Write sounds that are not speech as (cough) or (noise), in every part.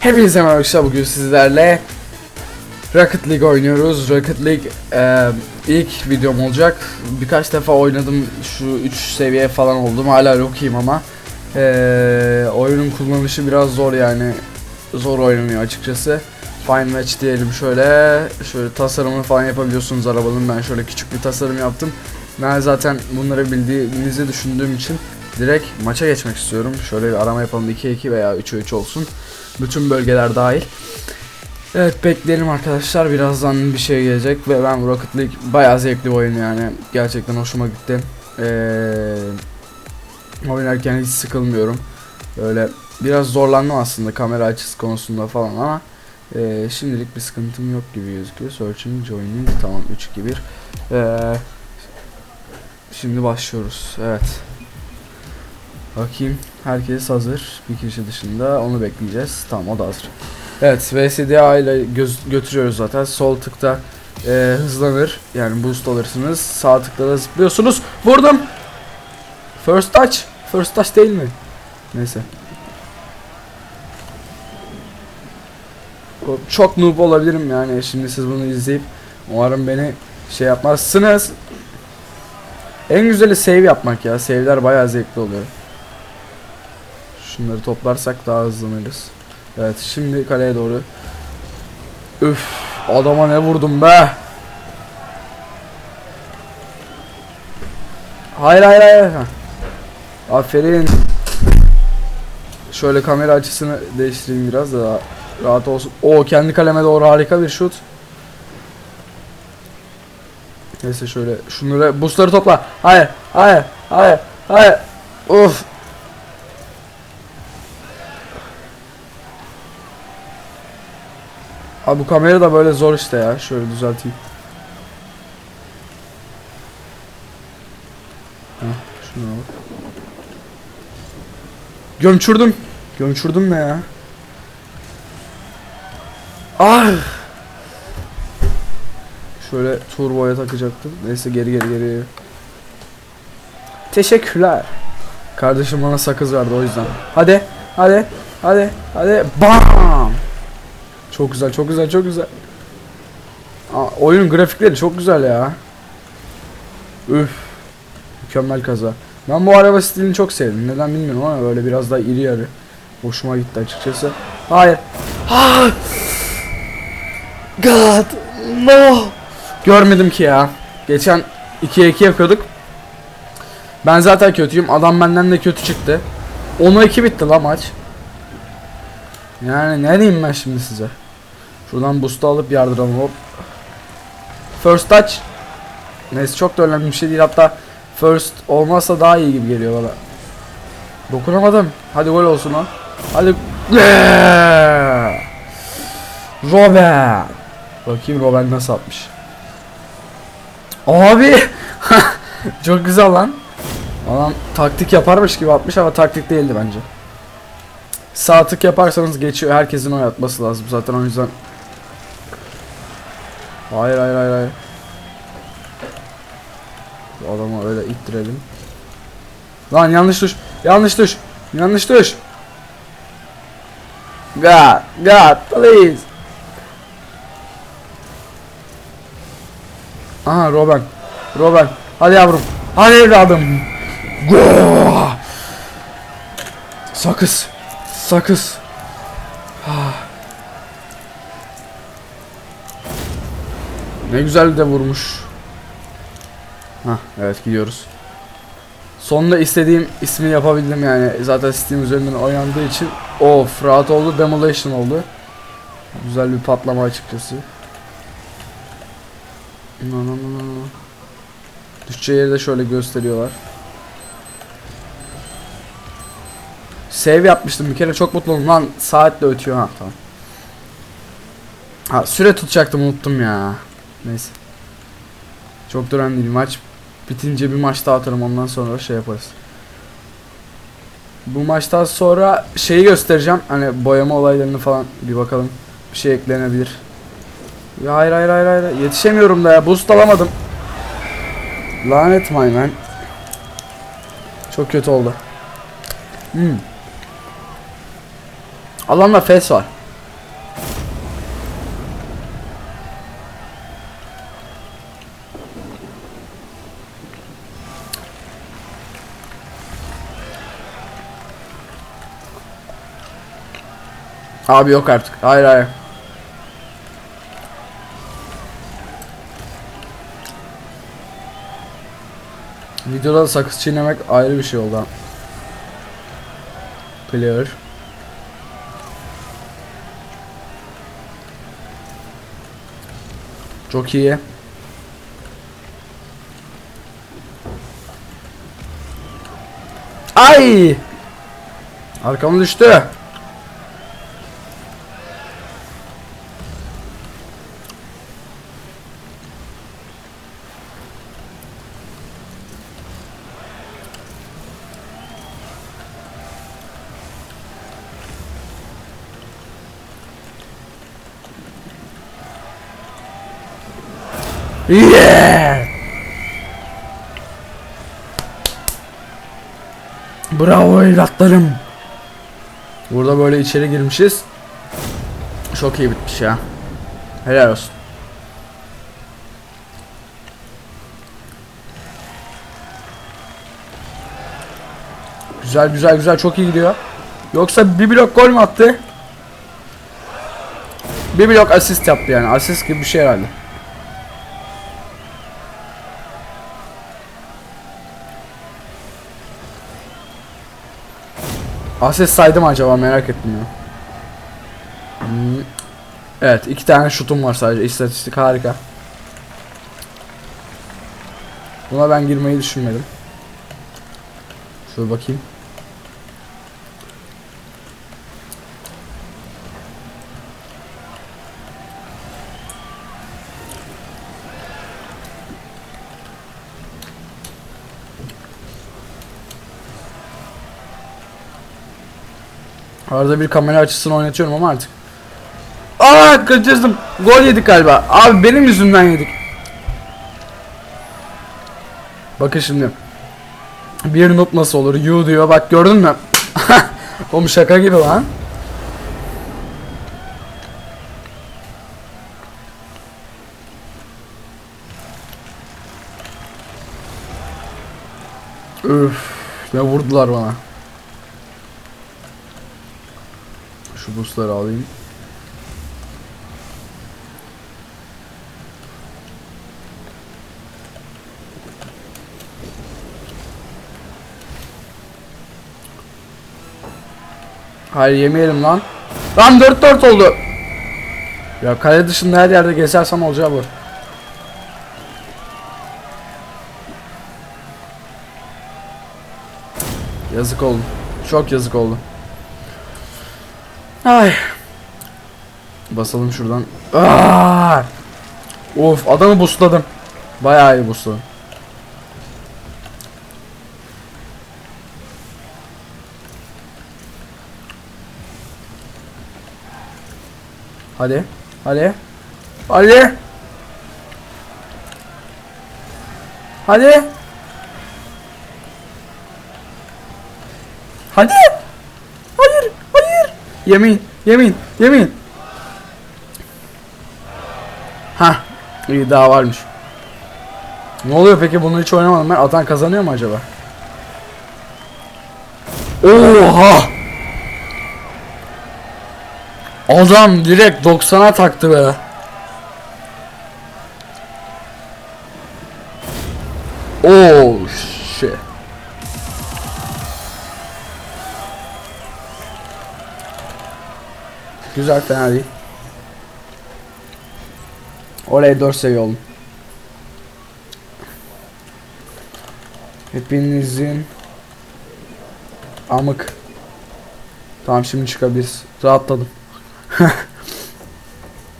Hepinize merhaba arkadaşlar bugün sizlerle Rocket League oynuyoruz. Rocket League e, ilk videom olacak. Birkaç defa oynadım. Şu 3 seviye falan oldum. Hala çok iyiyim ama e, oyunun kullanışı biraz zor yani. Zor oynanıyor açıkçası. Fine Match diyelim şöyle. Şöyle tasarımını falan yapabiliyorsunuz arabanın. Ben şöyle küçük bir tasarım yaptım. Ben zaten bunları bildiğinizi düşündüğüm için direkt maça geçmek istiyorum. Şöyle bir arama yapalım 2-2 veya 3'e 3 olsun. Bütün bölgeler dahil. Evet bekleyelim arkadaşlar. Birazdan bir şey gelecek ve ben Rocket League bayağı zevkli bir oyun yani. Gerçekten hoşuma gitti. Ee, oynarken hiç sıkılmıyorum. Böyle biraz zorlandım aslında kamera açısı konusunda falan ama ee, şimdilik bir sıkıntım yok gibi gözüküyor. Searching, joining tamam 3 2 1. Ee, şimdi başlıyoruz. Evet. Bakayım herkes hazır. Bir kişi dışında onu bekleyeceğiz. Tamam o da hazır. Evet VSDA ile göz, götürüyoruz zaten. Sol tıkta e, hızlanır. Yani boost alırsınız. Sağ tıkta da zıplıyorsunuz. Vurdum. First touch. First touch değil mi? Neyse. Çok noob olabilirim yani. Şimdi siz bunu izleyip umarım beni şey yapmazsınız. En güzeli save yapmak ya. Save'ler bayağı zevkli oluyor. Şunları toplarsak daha hızlanırız. Evet şimdi kaleye doğru. Üf adama ne vurdum be. Hayır hayır hayır. Aferin. Şöyle kamera açısını değiştireyim biraz da rahat olsun. O kendi kaleme doğru harika bir şut. Neyse şöyle şunları boostları topla. Hayır hayır hayır hayır. Uf Abi bu kamera da böyle zor işte ya. Şöyle düzelteyim. Heh, şuna bak. Gömçürdüm. Gömçürdüm ne ya? Ah! Şöyle turboya takacaktım. Neyse geri geri geri. Teşekkürler. Kardeşim bana sakız verdi o yüzden. Hadi, hadi, hadi, hadi. Bam! Çok güzel, çok güzel, çok güzel. Aa, oyunun grafikleri çok güzel ya. Üf. Mükemmel kaza. Ben bu araba stilini çok sevdim. Neden bilmiyorum ama böyle biraz daha iri yarı. Hoşuma gitti açıkçası. Hayır. Ah! God. No. Görmedim ki ya. Geçen 2'ye 2 yapıyorduk. Ben zaten kötüyüm. Adam benden de kötü çıktı. 10'a 2 bitti la maç. Yani ne diyeyim ben şimdi size? Şuradan boost'u alıp yardıralım hop. First touch. Neyse çok da önemli bir şey değil hatta first olmazsa daha iyi gibi geliyor bana. Dokunamadım. Hadi gol olsun o. Hadi. Robben. Bakayım Robben nasıl atmış. Abi. (laughs) çok güzel lan. Adam taktik yaparmış gibi atmış ama taktik değildi bence. Sağ tık yaparsanız geçiyor. Herkesin oy atması lazım zaten o yüzden. Hayır hayır hayır hayır. Bu adamı öyle ittirelim. Lan yanlış tuş. Yanlış tuş. Yanlış tuş. God, God, please. Aha Robin. Robin. Hadi yavrum. Hadi evladım. Go. Sakız. Sakız. Ah. Ne güzel de vurmuş. Hah evet gidiyoruz. Sonunda istediğim ismi yapabildim yani. Zaten Steam üzerinden oynandığı için. Of rahat oldu. Demolition oldu. Güzel bir patlama açıkçası. No, no, no, no. Düşeceği yeri de şöyle gösteriyorlar. Save yapmıştım bir kere çok mutlu oldum lan saatle ötüyor ha tamam. Ha süre tutacaktım unuttum ya. Neyse. Çok da önemli değil maç bitince bir maç daha atarım ondan sonra şey yaparız. Bu maçtan sonra şeyi göstereceğim hani boyama olaylarını falan bir bakalım bir şey eklenebilir. Ya hayır hayır hayır hayır. Yetişemiyorum da ya. Boost alamadım. Lanet maymen. Çok kötü oldu. Hmm. Adamda fes var. Abi yok artık. Hayır hayır. Videoda da sakız çiğnemek ayrı bir şey oldu. Player. Çok iyi. Ay! Arkama düştü. Yeah! Bravo evlatlarım. Burada böyle içeri girmişiz. Çok iyi bitmiş ya. Helal olsun. Güzel güzel güzel çok iyi gidiyor. Yoksa bir blok gol mü attı? Bir blok asist yaptı yani. Asist gibi bir şey herhalde. Asist saydım acaba merak ettim ya. Hmm. Evet iki tane şutum var sadece istatistik harika. Buna ben girmeyi düşünmedim. Şöyle bakayım. Arada bir kamera açısını oynatıyorum ama artık. Aa kaçırdım. Gol yedik galiba. Abi benim yüzümden yedik. Bakın şimdi. Bir noob nasıl olur? You diyor. Bak gördün mü? (laughs) Oğlum şaka gibi lan. Üf, ne vurdular bana. Şu boostları alayım. Hayır yemeyelim lan. Lan 4-4 oldu. Ya kale dışında her yerde gezersem olacağı bu. Yazık oldu. Çok yazık oldu. Ay. Basalım şuradan. Aa! Of adamı boostladım. Bayağı iyi boostladım. Hadi. Hadi. Hadi. Hadi. Hadi. Yemin. Yemin. Yemin. Ha. İyi daha varmış. Ne oluyor peki bunu hiç oynamadım ben. Atan kazanıyor mu acaba? Oha! Adam direkt 90'a taktı be. Oh Güzel fena değil. Oraya 4 seviye. Hepinizin amık. Tamam şimdi çıkabiliriz. Rahatladım. (laughs)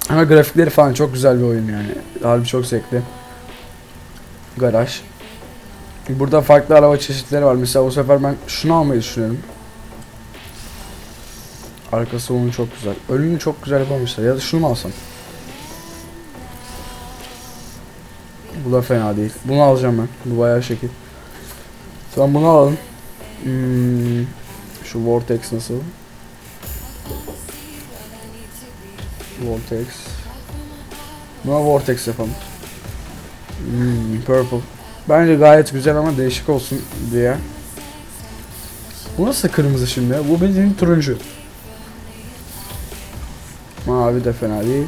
Ama grafikleri falan çok güzel bir oyun yani. Harbi çok zevkli. Garaj. Burada farklı araba çeşitleri var. Mesela bu sefer ben şunu almayı düşünüyorum. Arkası onun çok güzel. Önünü çok güzel yapamamışlar. Ya da şunu mu alsam? Bu da fena değil. Bunu alacağım ben. Bu bayağı şekil. Tamam bunu alalım. Hmm, şu Vortex nasıl? Vortex. Buna Vortex yapalım. Hmm, purple. Bence gayet güzel ama değişik olsun diye. Bu nasıl kırmızı şimdi? Bu bildiğin turuncu. Mavi de fena değil.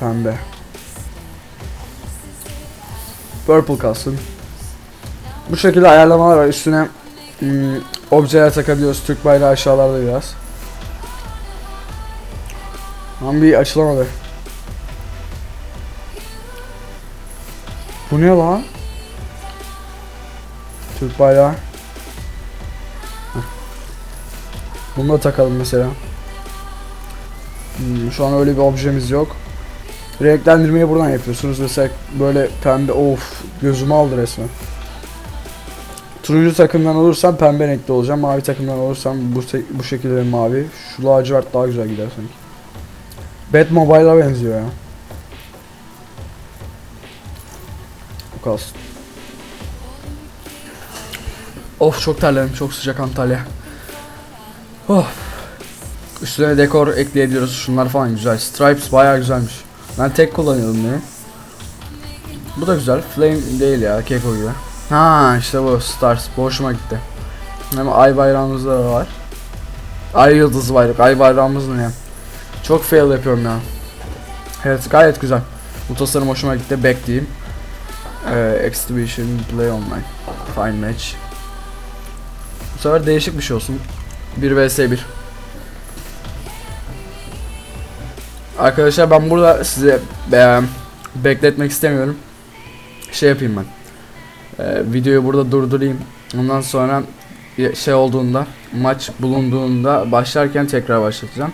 Pembe. Purple kalsın. Bu şekilde ayarlamalar var. Üstüne hmm, objeler takabiliyoruz. Türk bayrağı aşağılarda biraz. Ama bir açılamadı. Bu ne lan? Türk bayrağı. Bunu da takalım mesela. Hmm, şu an öyle bir objemiz yok. Renklendirmeyi buradan yapıyorsunuz. Mesela böyle pembe of gözümü aldı resmen. Turuncu takımdan olursam pembe renkli olacağım. Mavi takımdan olursam bu, bu şekilde mavi. Şu lacivert daha güzel gider sanki. Batmobile'a benziyor ya. Bu kalsın. Of çok terledim. Çok sıcak Antalya. Of. Üstüne dekor ekleyebiliyoruz. Şunlar falan güzel. Stripes bayağı güzelmiş. Ben tek kullanıyordum bunu. Bu da güzel. Flame değil ya. Keko gibi. Ha işte bu Stars. Bu hoşuma gitti. Hem ay bayrağımız da var. Ay yıldızı bayrak. Ay bayrağımız ne? Çok fail yapıyorum ya. Evet gayet güzel. Bu tasarım hoşuma gitti. Back diyeyim. Ee, Exhibition Play Online. Fine Match. Bu sefer değişik bir şey olsun. 1 vs 1. Arkadaşlar ben burada size e, bekletmek istemiyorum. Şey yapayım ben. E, videoyu burada durdurayım. Ondan sonra şey olduğunda, maç bulunduğunda başlarken tekrar başlatacağım.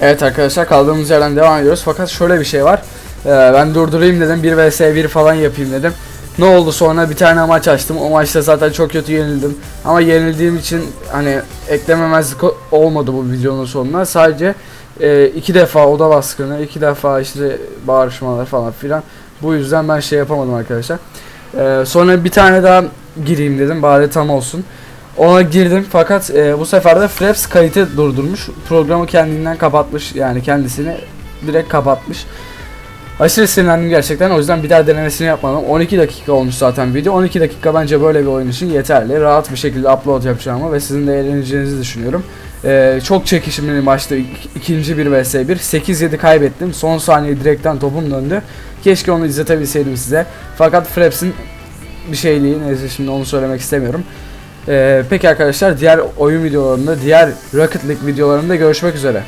Evet arkadaşlar kaldığımız yerden devam ediyoruz. Fakat şöyle bir şey var. E, ben durdurayım dedim. 1 vs 1 falan yapayım dedim. Ne oldu sonra bir tane maç açtım. O maçta zaten çok kötü yenildim. Ama yenildiğim için hani eklememezlik olmadı bu videonun sonuna. Sadece e, iki defa oda baskını, iki defa işte bağırışmalar falan filan. Bu yüzden ben şey yapamadım arkadaşlar. E, sonra bir tane daha gireyim dedim. Bari tam olsun. Ona girdim fakat e, bu sefer de Fraps kayıtı durdurmuş. Programı kendinden kapatmış. Yani kendisini direkt kapatmış. Aşırı sinirlendim gerçekten o yüzden bir daha denemesini yapmadım. 12 dakika olmuş zaten video. 12 dakika bence böyle bir oyun için yeterli. Rahat bir şekilde upload yapacağımı ve sizin de eğleneceğinizi düşünüyorum. Ee, çok çekişmeli maçtı. İk- ikinci bir vs 1. 8-7 kaybettim. Son saniye direkten topum döndü. Keşke onu izletebilseydim size. Fakat Fraps'in bir şeyliği neyse şimdi onu söylemek istemiyorum. Ee, peki arkadaşlar diğer oyun videolarında, diğer Rocket League videolarında görüşmek üzere.